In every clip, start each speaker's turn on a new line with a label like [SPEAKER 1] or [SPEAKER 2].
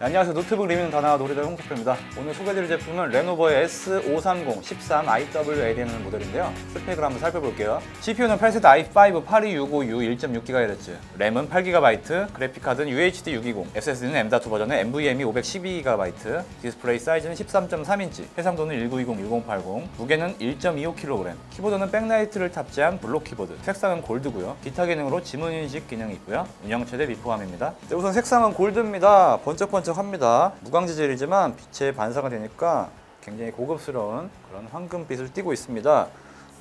[SPEAKER 1] 네, 안녕하세요. 노트북 리뷰는 다나와 노리다 홍석표입니다. 오늘 소개해드릴 제품은 레노버의 S530 13 IWL이라는 모델인데요. 스펙을 한번 살펴볼게요. CPU는 8세대 i5 8265U 1.6GHz, 램은 8GB, 그래픽카드는 UHD 620, SSD는 M.2 버전의 NVMe 512GB, 디스플레이 사이즈는 13.3인치, 해상도는 1920 1080, 무게는 1.25kg, 키보드는 백라이트를 탑재한 블록 키보드, 색상은 골드고요. 기타 기능으로 지문 인식 기능이 있고요. 운영 최대 미포함입니다. 네, 우선 색상은 골드입니다. 번쩍번쩍 합니다. 무광 재질이지만 빛에 반사가 되니까 굉장히 고급스러운 그런 황금빛을 띠고 있습니다.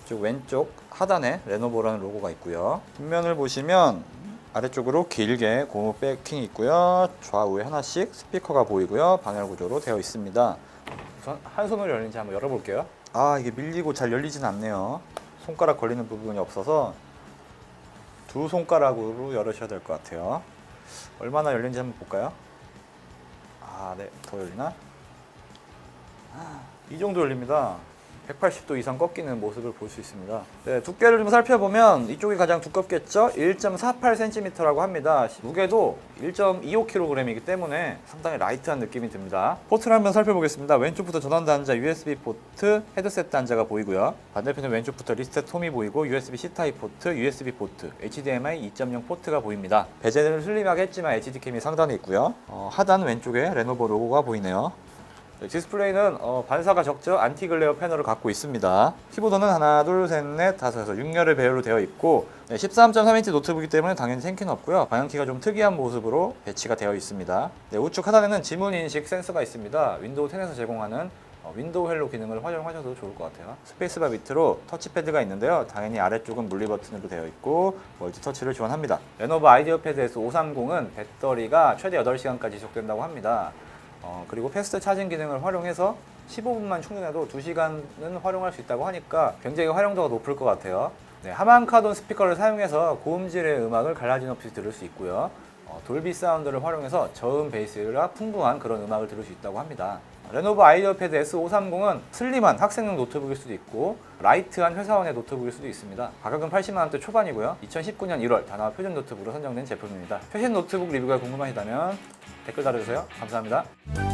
[SPEAKER 1] 이쪽 왼쪽 하단에 레노버라는 로고가 있고요. 뒷면을 보시면 아래쪽으로 길게 고무 백킹이 있고요. 좌우에 하나씩 스피커가 보이고요. 방열 구조로 되어 있습니다. 우선 한 손으로 열리는지 한번 열어볼게요. 아 이게 밀리고 잘 열리진 않네요. 손가락 걸리는 부분이 없어서 두 손가락으로 열으셔야 될 것 같아요. 얼마나 열린지 한번 볼까요? 아, 네, 더 열리나? 이 정도 열립니다. 180도 이상 꺾이는 모습을 볼 수 있습니다. 네, 두께를 좀 살펴보면 이쪽이 가장 두껍겠죠? 1.48cm라고 합니다. 무게도 1.25kg이기 때문에 상당히 라이트한 느낌이 듭니다. 포트를 한번 살펴보겠습니다. 왼쪽부터 전원 단자, USB 포트, 헤드셋 단자가 보이고요. 반대편에 왼쪽부터 리스트 톰이 보이고 USB-C 타입 포트, USB 포트, HDMI 2.0 포트가 보입니다. 베젤은 슬림하게 했지만 HD캠이 상단에 있고요. 어, 하단 왼쪽에 레노버 로고가 보이네요. 네, 디스플레이는 어, 반사가 적죠 안티 글레어 패널을 갖고 있습니다. 키보드는 하나, 둘, 셋, 넷, 다섯에서 6열의 배열로 되어 있고 네, 13.3인치 노트북이기 때문에 당연히 생기는 없고요. 방향키가 좀 특이한 모습으로 배치가 되어 있습니다. 네, 우측 하단에는 지문 인식 센서가 있습니다. 윈도우 10에서 제공하는 어, 윈도우 헬로 기능을 활용하셔도 좋을 것 같아요. 스페이스바 밑으로 터치패드가 있는데요. 당연히 아래쪽은 물리 버튼으로 되어 있고 멀티 터치를 지원합니다. 레노버 아이디어 패드 S530은 배터리가 최대 8시간까지 지속된다고 합니다. 어, 그리고 패스트 차징 기능을 활용해서 15분만 충전해도 2시간은 활용할 수 있다고 하니까 굉장히 활용도가 높을 것 같아요. 네, 하만카돈 스피커를 사용해서 고음질의 음악을 갈라진 없이 들을 수 있고요. 어, 돌비 사운드를 활용해서 저음 베이스가 풍부한 그런 음악을 들을 수 있다고 합니다. 레노버 아이디어 패드 S530은 슬림한 학생용 노트북일 수도 있고 라이트한 회사원의 노트북일 수도 있습니다. 가격은 80만 원대 초반이고요. 2019년 1월 다나와 표준 노트북으로 선정된 제품입니다. 표준 노트북 리뷰가 궁금하시다면 댓글 달아주세요. 감사합니다.